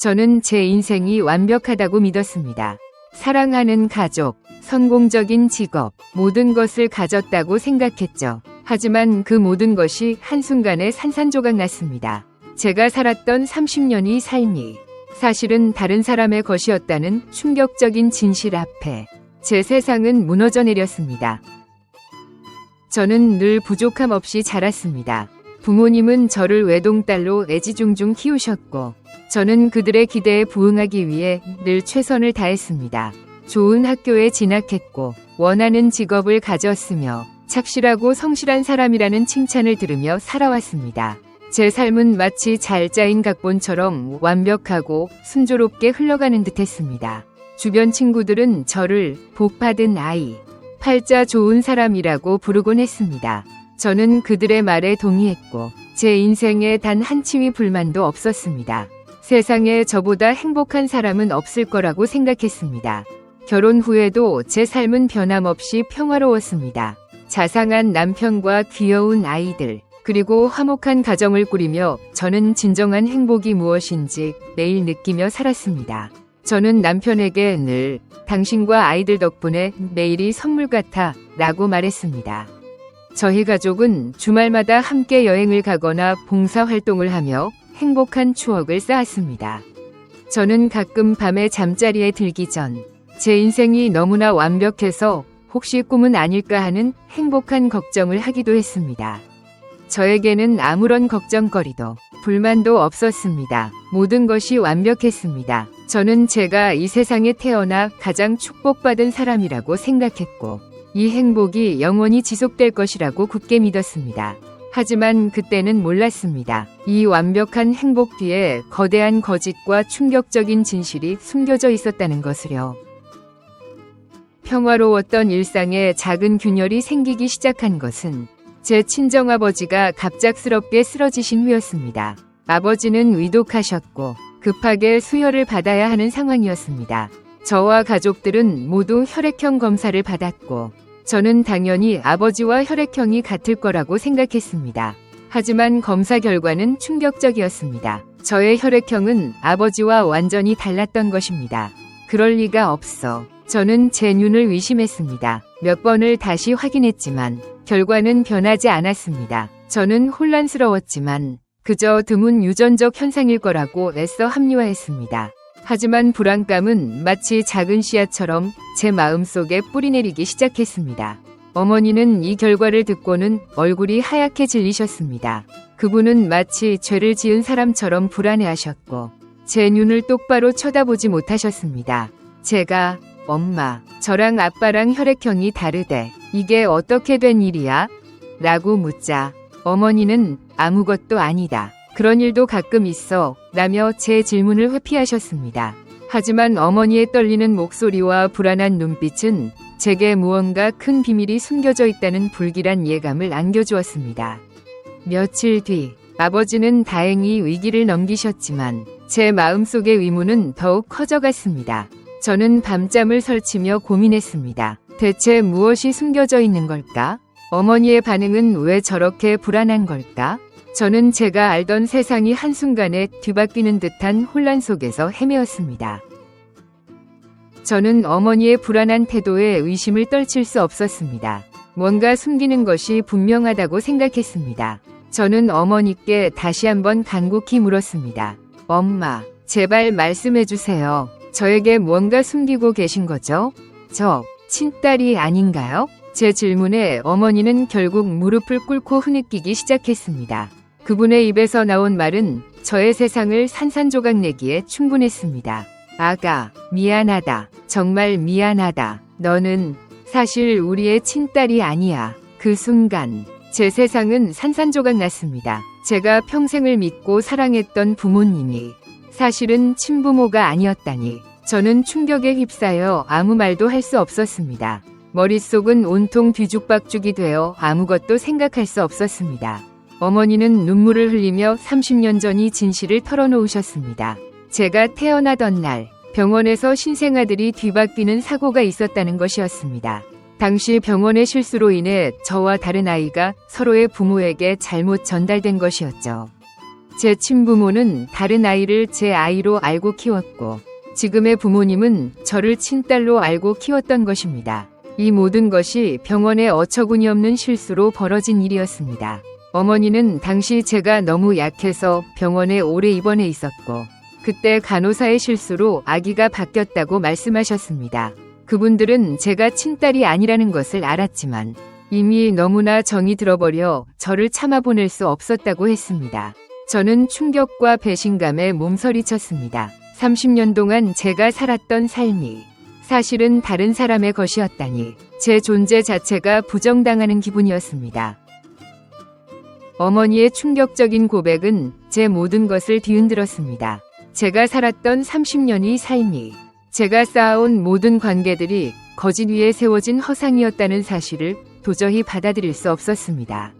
저는 제 인생이 완벽하다고 믿었습니다. 사랑하는 가족, 성공적인 직업, 모든 것을 가졌다고 생각했죠. 하지만 그 모든 것이 한순간에 산산조각 났습니다. 제가 살았던 30년의 삶이 사실은 다른 사람의 것이었다는 충격적인 진실 앞에 제 세상은 무너져 내렸습니다. 저는 늘 부족함 없이 자랐습니다. 부모님은 저를 외동딸로 애지중중 키우셨고, 저는 그들의 기대에 부응하기 위해 늘 최선을 다했습니다. 좋은 학교에 진학했고, 원하는 직업을 가졌으며, 착실하고 성실한 사람이라는 칭찬을 들으며 살아왔습니다. 제 삶은 마치 잘 짜인 각본처럼 완벽하고 순조롭게 흘러가는 듯 했습니다. 주변 친구들은 저를 복 받은 아이, 팔자 좋은 사람이라고 부르곤 했습니다. 저는 그들의 말에 동의했고, 제 인생에 단한 치위 불만도 없었습니다. 세상에 저보다 행복한 사람은 없을 거라고 생각했습니다. 결혼 후에도 제 삶은 변함없이 평화로웠습니다. 자상한 남편과 귀여운 아이들, 그리고 화목한 가정을 꾸리며 저는 진정한 행복이 무엇인지 매일 느끼며 살았습니다. 저는 남편에게 늘 당신과 아이들 덕분에 매일이 선물 같아 라고 말했습니다. 저희 가족은 주말마다 함께 여행을 가거나 봉사활동을 하며 행복한 추억을 쌓았습니다. 저는 가끔 밤에 잠자리에 들기 전 제 인생이 너무나 완벽해서 혹시 꿈은 아닐까 하는 행복한 걱정을 하기도 했습니다. 저에게는 아무런 걱정거리도 불만도 없었습니다. 모든 것이 완벽했습니다. 저는 제가 이 세상에 태어나 가장 축복받은 사람이라고 생각했고, 이 행복이 영원히 지속될 것이라고 굳게 믿었습니다. 하지만 그때는 몰랐습니다. 이 완벽한 행복 뒤에 거대한 거짓과 충격적인 진실이 숨겨져 있었다는 것을요. 평화로웠던 일상에 작은 균열이 생기기 시작한 것은 제 친정아버지가 갑작스럽게 쓰러지신 후였습니다. 아버지는 위독하셨고 급하게 수혈을 받아야 하는 상황이었습니다. 저와 가족들은 모두 혈액형 검사를 받았고 저는 당연히 아버지와 혈액형이 같을 거라고 생각했습니다. 하지만 검사 결과는 충격적이었습니다. 저의 혈액형은 아버지와 완전히 달랐던 것입니다. 그럴 리가 없어. 저는 제 눈을 의심했습니다. 몇 번을 다시 확인했지만 결과는 변하지 않았습니다. 저는 혼란스러웠지만 그저 드문 유전적 현상일 거라고 애써 합리화했습니다. 하지만 불안감은 마치 작은 씨앗처럼 제 마음속에 뿌리내리기 시작했습니다. 어머니는 이 결과를 듣고는 얼굴이 하얗게 질리셨습니다. 그분은 마치 죄를 지은 사람처럼 불안해하셨고 제 눈을 똑바로 쳐다보지 못하셨습니다. 제가 엄마, 저랑 아빠랑 혈액형이 다르대. 이게 어떻게 된 일이야? 라고 묻자 어머니는 아무것도 아니다. 그런 일도 가끔 있어. 라며 제 질문을 회피하셨습니다. 하지만 어머니의 떨리는 목소리와 불안한 눈빛은 제게 무언가 큰 비밀이 숨겨져 있다는 불길한 예감을 안겨주었습니다. 며칠 뒤 아버지는 다행히 위기를 넘기셨지만 제 마음속의 의문은 더욱 커져갔습니다. 저는 밤잠을 설치며 고민했습니다. 대체 무엇이 숨겨져 있는 걸까? 어머니의 반응은 왜 저렇게 불안한 걸까? 저는 제가 알던 세상이 한순간에 뒤바뀌는 듯한 혼란 속에서 헤매었습니다. 저는 어머니의 불안한 태도에 의심을 떨칠 수 없었습니다. 뭔가 숨기는 것이 분명하다고 생각했습니다. 저는 어머니께 다시 한번 간곡히 물었습니다. 엄마, 제발 말씀해 주세요. 저에게 뭔가 숨기고 계신 거죠? 저, 친딸이 아닌가요? 제 질문에 어머니는 결국 무릎을 꿇고 흐느끼기 시작했습니다. 그분의 입에서 나온 말은 저의 세상을 산산조각 내기에 충분했습니다. 아가, 미안하다. 정말 미안하다. 너는 사실 우리의 친딸이 아니야. 그 순간 제 세상은 산산조각 났습니다. 제가 평생을 믿고 사랑했던 부모님이 사실은 친부모가 아니었다니 저는 충격에 휩싸여 아무 말도 할 수 없었습니다. 머릿속은 온통 뒤죽박죽이 되어 아무것도 생각할 수 없었습니다. 어머니는 눈물을 흘리며 30년 전이 진실을 털어놓으셨습니다. 제가 태어나던 날 병원에서 신생아들이 뒤바뀌는 사고가 있었다는 것이었습니다. 당시 병원의 실수로 인해 저와 다른 아이가 서로의 부모에게 잘못 전달된 것이었죠. 제 친부모는 다른 아이를 제 아이로 알고 키웠고 지금의 부모님은 저를 친딸로 알고 키웠던 것입니다. 이 모든 것이 병원에 어처구니 없는 실수로 벌어진 일이었습니다. 어머니는 당시 제가 너무 약해서 병원에 오래 입원해 있었고 그때 간호사의 실수로 아기가 바뀌었다고 말씀하셨습니다. 그분들은 제가 친딸이 아니라는 것을 알았지만 이미 너무나 정이 들어버려 저를 참아보낼 수 없었다고 했습니다. 저는 충격과 배신감에 몸서리쳤습니다. 30년 동안 제가 살았던 삶이 사실은 다른 사람의 것이었다니 제 존재 자체가 부정당하는 기분이었습니다. 어머니의 충격적인 고백은 제 모든 것을 뒤흔들었습니다. 제가 살았던 30년의 삶이 제가 쌓아온 모든 관계들이 거짓 위에 세워진 허상이었다는 사실을 도저히 받아들일 수 없었습니다.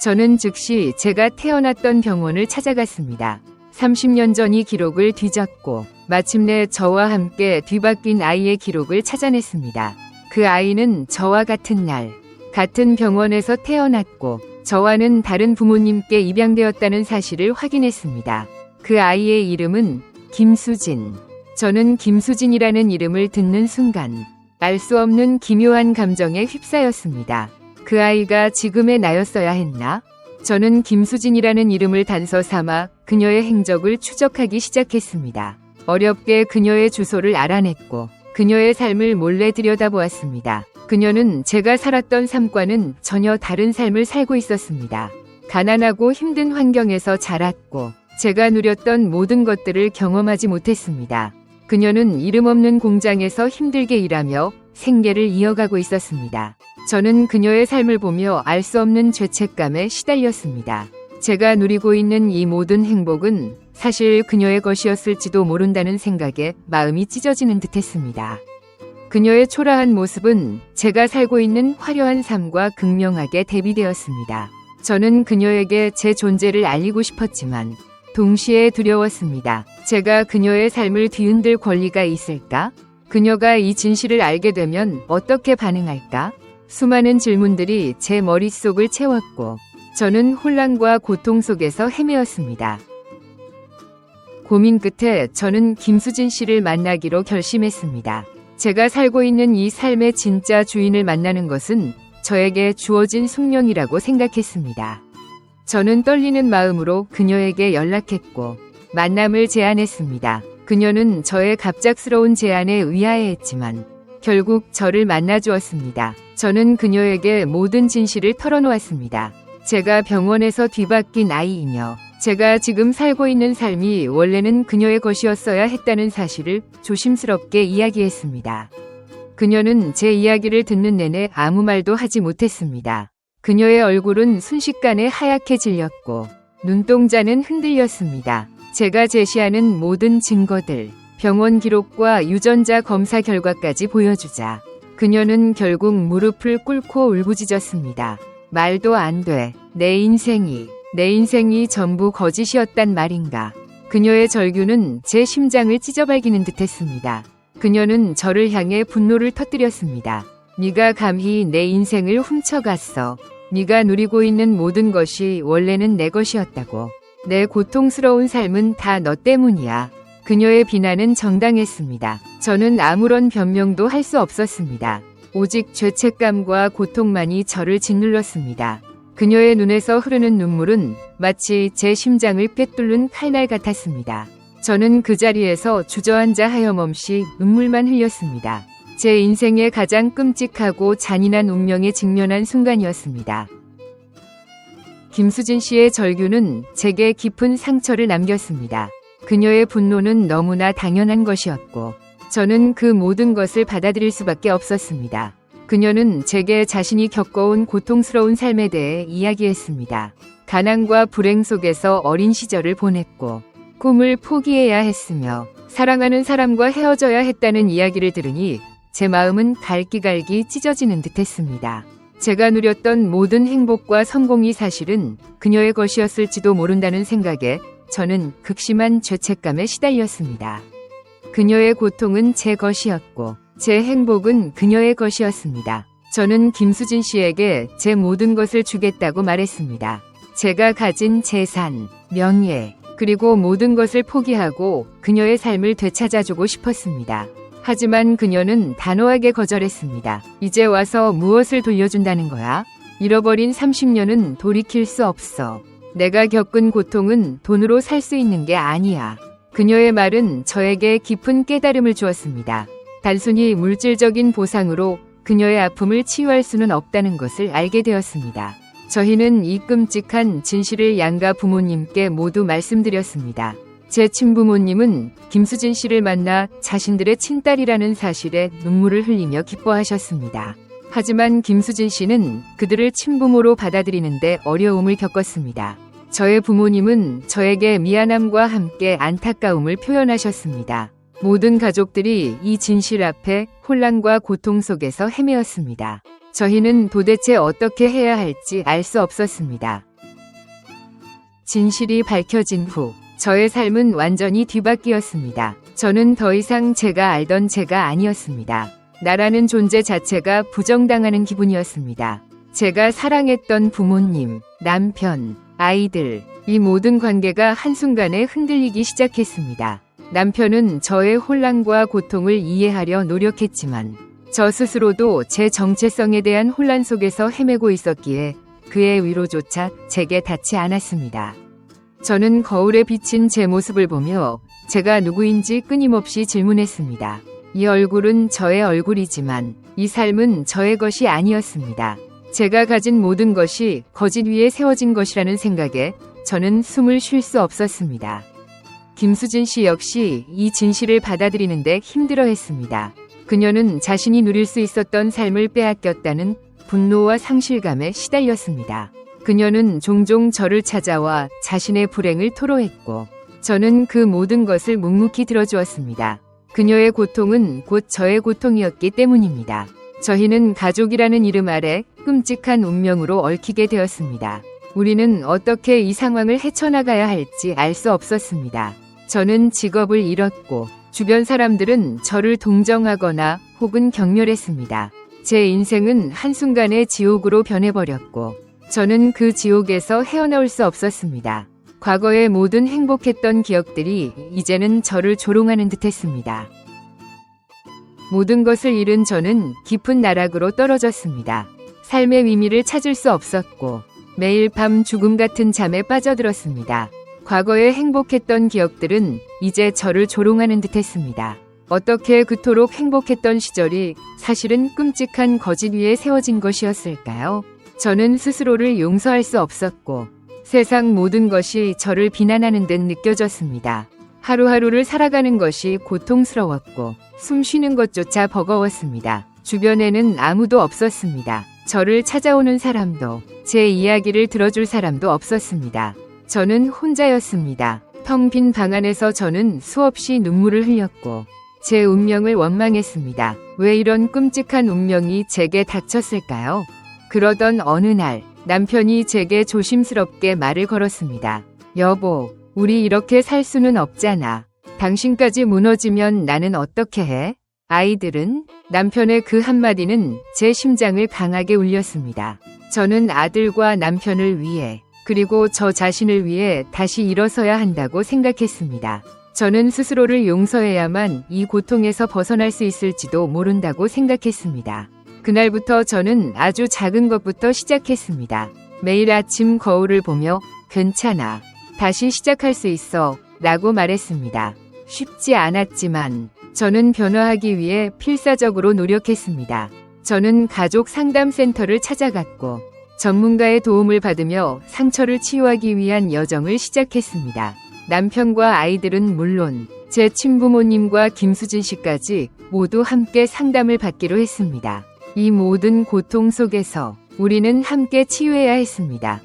저는 즉시 제가 태어났던 병원을 찾아갔습니다. 30년 전 이 기록을 뒤졌고 마침내 저와 함께 뒤바뀐 아이의 기록을 찾아냈습니다. 그 아이는 저와 같은 날, 같은 병원에서 태어났고 저와는 다른 부모님께 입양되었다는 사실을 확인했습니다. 그 아이의 이름은 김수진. 저는 김수진이라는 이름을 듣는 순간 알 수 없는 기묘한 감정에 휩싸였습니다. 그 아이가 지금의 나였어야 했나? 저는 김수진이라는 이름을 단서 삼아 그녀의 행적을 추적하기 시작했습니다. 어렵게 그녀의 주소를 알아냈고 그녀의 삶을 몰래 들여다보았습니다. 그녀는 제가 살았던 삶과는 전혀 다른 삶을 살고 있었습니다. 가난하고 힘든 환경에서 자랐고 제가 누렸던 모든 것들을 경험하지 못했습니다. 그녀는 이름 없는 공장에서 힘들게 일하며 생계를 이어가고 있었습니다. 저는 그녀의 삶을 보며 알 수 없는 죄책감에 시달렸습니다. 제가 누리고 있는 이 모든 행복은 사실 그녀의 것이었을지도 모른다는 생각에 마음이 찢어지는 듯 했습니다. 그녀의 초라한 모습은 제가 살고 있는 화려한 삶과 극명하게 대비되었습니다. 저는 그녀에게 제 존재를 알리고 싶었지만 동시에 두려웠습니다. 제가 그녀의 삶을 뒤흔들 권리가 있을까? 그녀가 이 진실을 알게 되면 어떻게 반응할까? 수많은 질문들이 제 머릿속을 채웠고 저는 혼란과 고통 속에서 헤매었습니다. 고민 끝에 저는 김수진 씨를 만나기로 결심했습니다. 제가 살고 있는 이 삶의 진짜 주인을 만나는 것은 저에게 주어진 숙명이라고 생각했습니다. 저는 떨리는 마음으로 그녀에게 연락했고 만남을 제안했습니다. 그녀는 저의 갑작스러운 제안에 의아해했지만 결국 저를 만나 주었습니다. 저는 그녀에게 모든 진실을 털어놓았습니다. 제가 병원에서 뒤바뀐 아이이며 제가 지금 살고 있는 삶이 원래는 그녀의 것이었어야 했다는 사실을 조심스럽게 이야기했습니다. 그녀는 제 이야기를 듣는 내내 아무 말도 하지 못했습니다. 그녀의 얼굴은 순식간에 하얗게 질렸고 눈동자는 흔들렸습니다. 제가 제시하는 모든 증거들, 병원 기록과 유전자 검사 결과까지 보여주자 그녀는 결국 무릎을 꿇고 울부짖었습니다. 말도 안 돼. 내 인생이, 내 인생이 전부 거짓이었단 말인가. 그녀의 절규는 제 심장을 찢어발기는 듯했습니다. 그녀는 저를 향해 분노를 터뜨렸습니다. 네가 감히 내 인생을 훔쳐갔어. 네가 누리고 있는 모든 것이 원래는 내 것이었다고. 내 고통스러운 삶은 다 너 때문이야. 그녀의 비난은 정당했습니다. 저는 아무런 변명도 할 수 없었습니다. 오직 죄책감과 고통만이 저를 짓눌렀습니다. 그녀의 눈에서 흐르는 눈물은 마치 제 심장을 꿰뚫는 칼날 같았습니다. 저는 그 자리에서 주저앉아 하염없이 눈물만 흘렸습니다. 제 인생의 가장 끔찍하고 잔인한 운명에 직면한 순간이었습니다. 김수진 씨의 절규는 제게 깊은 상처를 남겼습니다. 그녀의 분노는 너무나 당연한 것이었고, 저는 그 모든 것을 받아들일 수밖에 없었습니다. 그녀는 제게 자신이 겪어온 고통스러운 삶에 대해 이야기했습니다. 가난과 불행 속에서 어린 시절을 보냈고, 꿈을 포기해야 했으며, 사랑하는 사람과 헤어져야 했다는 이야기를 들으니 제 마음은 갈기갈기 찢어지는 듯 했습니다. 제가 누렸던 모든 행복과 성공이 사실은 그녀의 것이었을지도 모른다는 생각에 저는 극심한 죄책감에 시달렸습니다. 그녀의 고통은 제 것이었고 제 행복은 그녀의 것이었습니다. 저는 김수진 씨에게 제 모든 것을 주겠다고 말했습니다. 제가 가진 재산, 명예, 그리고 모든 것을 포기하고 그녀의 삶을 되찾아주고 싶었습니다. 하지만 그녀는 단호하게 거절했습니다. 이제 와서 무엇을 돌려준다는 거야? 잃어버린 30년은 돌이킬 수 없어. 내가 겪은 고통은 돈으로 살 수 있는 게 아니야. 그녀의 말은 저에게 깊은 깨달음을 주었습니다. 단순히 물질적인 보상으로 그녀의 아픔을 치유할 수는 없다는 것을 알게 되었습니다. 저희는 이 끔찍한 진실을 양가 부모님께 모두 말씀드렸습니다. 제 친부모님은 김수진 씨를 만나 자신들의 친딸이라는 사실에 눈물을 흘리며 기뻐하셨습니다. 하지만 김수진 씨는 그들을 친부모로 받아들이는데 어려움을 겪었습니다. 저의 부모님은 저에게 미안함과 함께 안타까움을 표현하셨습니다. 모든 가족들이 이 진실 앞에 혼란과 고통 속에서 헤매었습니다. 저희는 도대체 어떻게 해야 할지 알 수 없었습니다. 진실이 밝혀진 후 저의 삶은 완전히 뒤바뀌었습니다. 저는 더 이상 제가 알던 제가 아니었습니다. 나라는 존재 자체가 부정당하는 기분이었습니다. 제가 사랑했던 부모님, 남편, 아이들, 이 모든 관계가 한순간에 흔들리기 시작했습니다. 남편은 저의 혼란과 고통을 이해하려 노력했지만 저 스스로도 제 정체성에 대한 혼란 속에서 헤매고 있었기에 그의 위로조차 제게 닿지 않았습니다. 저는 거울에 비친 제 모습을 보며 제가 누구인지 끊임없이 질문했습니다. 이 얼굴은 저의 얼굴이지만 이 삶은 저의 것이 아니었습니다. 제가 가진 모든 것이 거짓 위에 세워진 것이라는 생각에 저는 숨을 쉴 수 없었습니다. 김수진 씨 역시 이 진실을 받아들이는데 힘들어 했습니다. 그녀는 자신이 누릴 수 있었던 삶을 빼앗겼다는 분노와 상실감에 시달렸습니다. 그녀는 종종 저를 찾아와 자신의 불행을 토로했고, 저는 그 모든 것을 묵묵히 들어주었습니다. 그녀의 고통은 곧 저의 고통이었기 때문입니다. 저희는 가족이라는 이름 아래 끔찍한 운명으로 얽히게 되었습니다. 우리는 어떻게 이 상황을 헤쳐나가야 할지 알 수 없었습니다. 저는 직업을 잃었고 주변 사람들은 저를 동정하거나 혹은 경멸했습니다. 제 인생은 한순간에 지옥으로 변해버렸고 저는 그 지옥에서 헤어나올 수 없었습니다. 과거의 모든 행복했던 기억들이 이제는 저를 조롱하는 듯 했습니다. 모든 것을 잃은 저는 깊은 나락으로 떨어졌습니다. 삶의 의미를 찾을 수 없었고 매일 밤 죽음 같은 잠에 빠져들었습니다. 과거에 행복했던 기억들은 이제 저를 조롱하는 듯 했습니다. 어떻게 그토록 행복했던 시절이 사실은 끔찍한 거짓 위에 세워진 것이었을까요? 저는 스스로를 용서할 수 없었고 세상 모든 것이 저를 비난하는 듯 느껴졌습니다. 하루하루를 살아가는 것이 고통스러웠고 숨 쉬는 것조차 버거웠습니다. 주변에는 아무도 없었습니다. 저를 찾아오는 사람도 제 이야기를 들어줄 사람도 없었습니다. 저는 혼자였습니다. 텅 빈 방 안에서 저는 수없이 눈물을 흘렸고 제 운명을 원망했습니다. 왜 이런 끔찍한 운명이 제게 닥쳤을까요? 그러던 어느 날 남편이 제게 조심스럽게 말을 걸었습니다. 여보, 우리 이렇게 살 수는 없잖아. 당신까지 무너지면 나는 어떻게 해? 아이들은 남편의 그 한마디는 제 심장을 강하게 울렸습니다. 저는 아들과 남편을 위해 그리고 저 자신을 위해 다시 일어서야 한다고 생각했습니다. 저는 스스로를 용서해야만 이 고통에서 벗어날 수 있을지도 모른다고 생각했습니다. 그날부터 저는 아주 작은 것부터 시작했습니다. 매일 아침 거울을 보며 괜찮아. 다시 시작할 수 있어. 라고 말했습니다. 쉽지 않았지만 저는 변화하기 위해 필사적으로 노력했습니다. 저는 가족 상담센터를 찾아갔고 전문가의 도움을 받으며 상처를 치유하기 위한 여정을 시작했습니다. 남편과 아이들은 물론 제 친부모님과 김수진 씨까지 모두 함께 상담을 받기로 했습니다. 이 모든 고통 속에서 우리는 함께 치유해야 했습니다.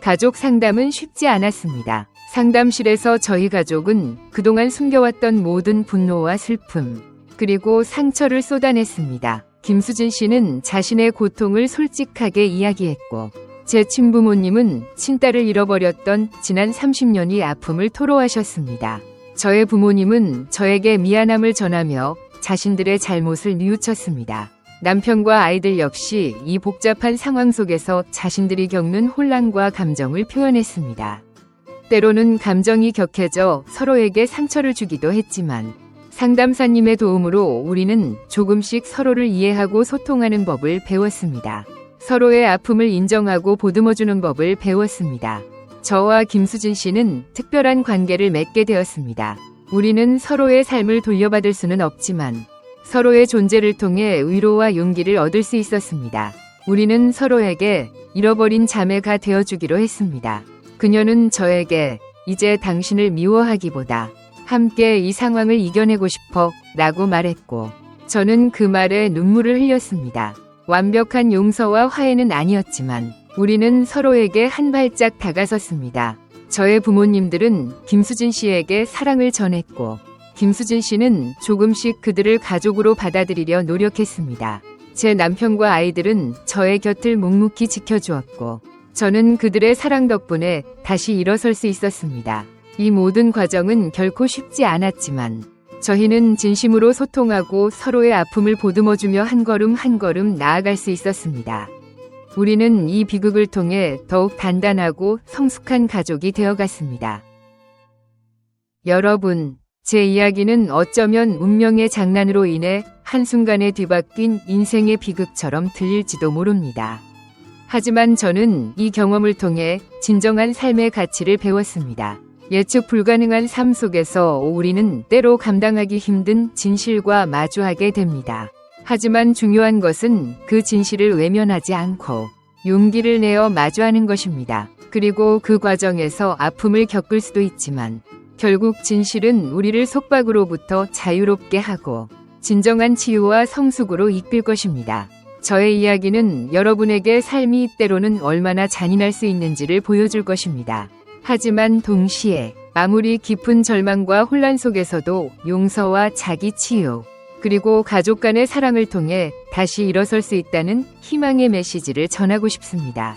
가족 상담은 쉽지 않았습니다. 상담실에서 저희 가족은 그동안 숨겨왔던 모든 분노와 슬픔, 그리고 상처를 쏟아냈습니다. 김수진 씨는 자신의 고통을 솔직하게 이야기했고, 제 친부모님은 친딸을 잃어버렸던 지난 30년의 아픔을 토로하셨습니다. 저의 부모님은 저에게 미안함을 전하며 자신들의 잘못을 뉘우쳤습니다. 남편과 아이들 역시 이 복잡한 상황 속에서 자신들이 겪는 혼란과 감정을 표현했습니다. 때로는 감정이 격해져 서로에게 상처를 주기도 했지만 상담사님의 도움으로 우리는 조금씩 서로를 이해하고 소통하는 법을 배웠습니다. 서로의 아픔을 인정하고 보듬어주는 법을 배웠습니다. 저와 김수진 씨는 특별한 관계를 맺게 되었습니다. 우리는 서로의 삶을 돌려받을 수는 없지만 서로의 존재를 통해 위로와 용기를 얻을 수 있었습니다. 우리는 서로에게 잃어버린 자매가 되어주기로 했습니다. 그녀는 저에게 이제 당신을 미워하기보다 함께 이 상황을 이겨내고 싶어 라고 말했고 저는 그 말에 눈물을 흘렸습니다. 완벽한 용서와 화해는 아니었지만 우리는 서로에게 한 발짝 다가섰습니다. 저의 부모님들은 김수진 씨에게 사랑을 전했고 김수진 씨는 조금씩 그들을 가족으로 받아들이려 노력했습니다. 제 남편과 아이들은 저의 곁을 묵묵히 지켜주었고 저는 그들의 사랑 덕분에 다시 일어설 수 있었습니다. 이 모든 과정은 결코 쉽지 않았지만 저희는 진심으로 소통하고 서로의 아픔을 보듬어주며 한 걸음 한 걸음 나아갈 수 있었습니다. 우리는 이 비극을 통해 더욱 단단하고 성숙한 가족이 되어갔습니다. 여러분, 제 이야기는 어쩌면 운명의 장난으로 인해 한순간에 뒤바뀐 인생의 비극처럼 들릴지도 모릅니다. 하지만 저는 이 경험을 통해 진정한 삶의 가치를 배웠습니다. 예측 불가능한 삶 속에서 우리는 때로 감당하기 힘든 진실과 마주하게 됩니다. 하지만 중요한 것은 그 진실을 외면하지 않고 용기를 내어 마주하는 것입니다. 그리고 그 과정에서 아픔을 겪을 수도 있지만 결국 진실은 우리를 속박으로부터 자유롭게 하고 진정한 치유와 성숙으로 이끌 것입니다. 저의 이야기는 여러분에게 삶이 때로는 얼마나 잔인할 수 있는지를 보여줄 것입니다. 하지만 동시에 아무리 깊은 절망과 혼란 속에서도 용서와 자기 치유, 그리고 가족 간의 사랑을 통해 다시 일어설 수 있다는 희망의 메시지를 전하고 싶습니다.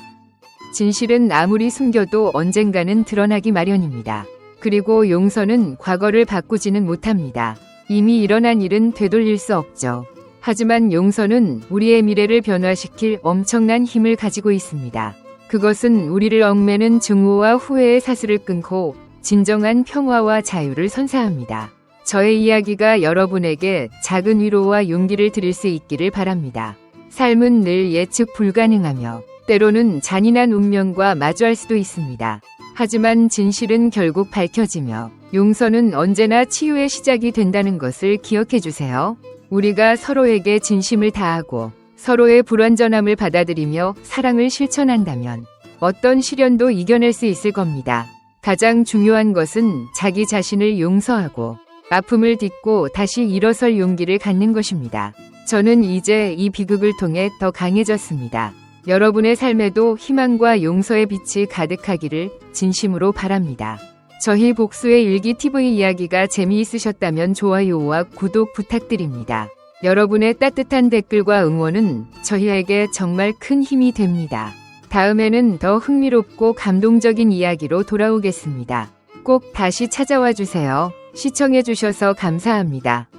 진실은 아무리 숨겨도 언젠가는 드러나기 마련입니다. 그리고 용서는 과거를 바꾸지는 못합니다. 이미 일어난 일은 되돌릴 수 없죠. 하지만 용서는 우리의 미래를 변화시킬 엄청난 힘을 가지고 있습니다. 그것은 우리를 얽매는 증오와 후회의 사슬을 끊고 진정한 평화와 자유를 선사합니다. 저의 이야기가 여러분에게 작은 위로와 용기를 드릴 수 있기를 바랍니다. 삶은 늘 예측 불가능하며 때로는 잔인한 운명과 마주할 수도 있습니다. 하지만 진실은 결국 밝혀지며 용서는 언제나 치유의 시작이 된다는 것을 기억해 주세요. 우리가 서로에게 진심을 다하고 서로의 불완전함을 받아들이며 사랑을 실천한다면 어떤 시련도 이겨낼 수 있을 겁니다. 가장 중요한 것은 자기 자신을 용서하고 아픔을 딛고 다시 일어설 용기를 갖는 것입니다. 저는 이제 이 비극을 통해 더 강해졌습니다. 여러분의 삶에도 희망과 용서의 빛이 가득하기를 진심으로 바랍니다. 저희 복수의 일기 TV 이야기가 재미있으셨다면 좋아요와 구독 부탁드립니다. 여러분의 따뜻한 댓글과 응원은 저희에게 정말 큰 힘이 됩니다. 다음에는 더 흥미롭고 감동적인 이야기로 돌아오겠습니다. 꼭 다시 찾아와 주세요. 시청해주셔서 감사합니다.